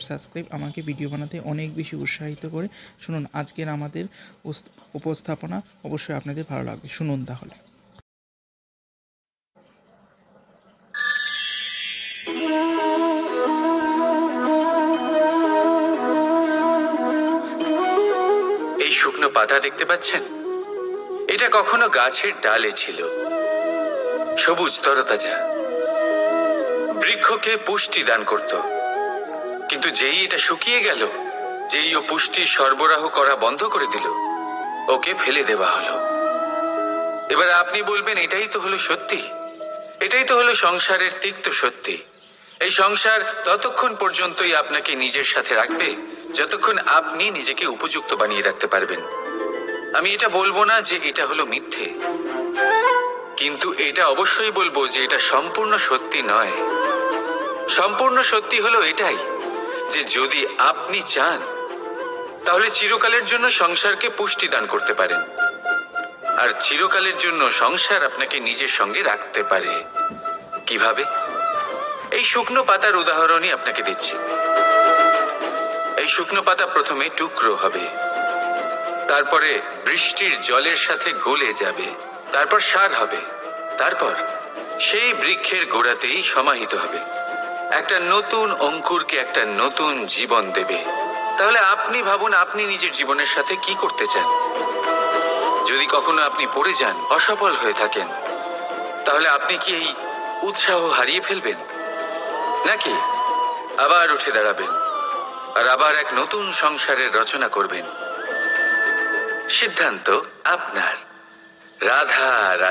Subscribe আমাকে video বানাতে অনেক বেশি উৎসাহিত করে। শুনুন, আজকের আমাদের উপস্থাপনা অবশ্যই আপনাদের ভালো লাগবে। শুনুন তাহলে। এই শুকনো পাতা দেখতে পাচ্ছেন? এটা কখনো গাছের ডালে ছিল। সবুজ তরতাজা। বৃক্ষকে পুষ্টি দান করত। কিন্তু যেই এটা শুকিয়ে গেল, যেই ও পুষ্টি সরবরাহ করা বন্ধ করে দিল, ওকে ফেলে দেওয়া হলো। এবার আপনি বলবেন, এটাই তো হলো সত্যি। এটাই তো হলো সংসারের তিক্ত সত্যি। এই সংসার ততক্ষণ পর্যন্তই আপনাকে নিজের সাথে রাখবে, যতক্ষণ আপনি নিজেকে উপযুক্ত বানিয়ে রাখতে পারবেন। আমি এটা বলব না যে এটা হলো মিথ্যে। কিন্তু এটা অবশ্যই বলব যে এটা সম্পূর্ণ সত্যি নয়। সম্পূর্ণ সত্যি হলো এটাই। যে যদি আপনি চান, তাহলে চিরকালের জন্য সংসারকে পুষ্টি দান করতে পারেন। আর চিরকালের জন্য সংসার আপনাকে নিজের সঙ্গে রাখতে পারে। কীভাবে? এই শুকনো পাতার উদাহরণই আপনাকে দিচ্ছি। এই শুকনো পাতা প্রথমে টুকরো হবে। তারপরে বৃষ্টির জলের সাথে গলে যাবে। তারপর সার হবে। তারপর সেই বৃক্ষের গোড়াতেই সমাহিত হবে। একটা নতুন অঙ্কুরকে একটা নতুন জীবন দেবে। তাহলে আপনি ভাবুন, আপনি নিজের জীবনের সাথে কি করতে চান? যদি কখনো আপনি পড়ে যান, অসফল হয়ে থাকেন, তাহলে আপনি কি এই উৎসাহ হারিয়ে ফেলবেন? নাকি? আবার উঠে দাঁড়াবেন আর আবার এক নতুন সংসারের রচনা করবেন। সিদ্ধান্ত আপনার। রাধা